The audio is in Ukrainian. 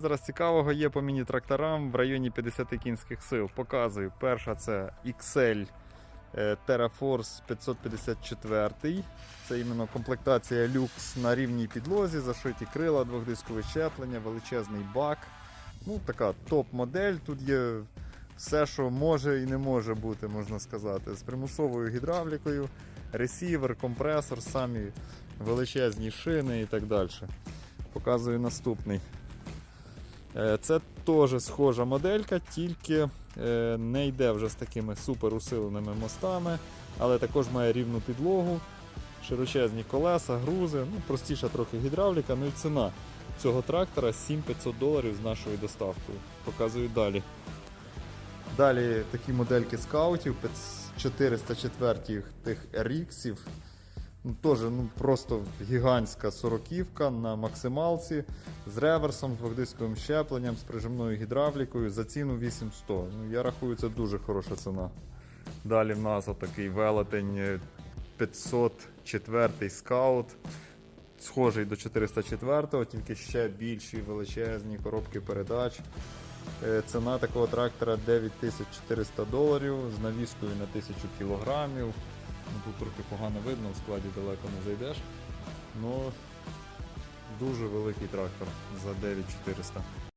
Зараз цікавого є по міні-тракторам в районі 50 кінських сил. Показую. Перша це XL е, TerraForce 554. Це іменно комплектація люкс на рівній підлозі, зашиті крила, двохдискове щеплення, величезний бак. Ну, така топ-модель. Тут є все, що може і не може бути, можна сказати. З примусовою гідравлікою, ресівер, компресор, самі величезні шини і так далі. Показую наступний. Е, Це теж схожа моделька, тільки е, не йде вже з такими супер усиленими мостами, але також має рівну підлогу, широчезні колеса, грузи, ну простіша трохи гідравліка, ну і ціна цього трактора 7500 доларів з нашою доставкою. Показую далі. Далі такі модельки скаутів 404 тих RX. Ну, Теж ну, просто гігантська сороківка на максималці з реверсом, з двохдисковим щепленням, з прижимною гідравлікою за ціну 8100. Ну, я рахую, це дуже хороша ціна. Далі в нас отакий велетень е, 504 скаут. Схожий до 404, тільки ще більші величезні коробки передач. Е, Ціна такого трактора 9400 доларів з навіскою на 1000 кілограмів. Ну, трохи погано видно, в складі далеко не зайдеш. Ну, дуже великий трактор за 9400.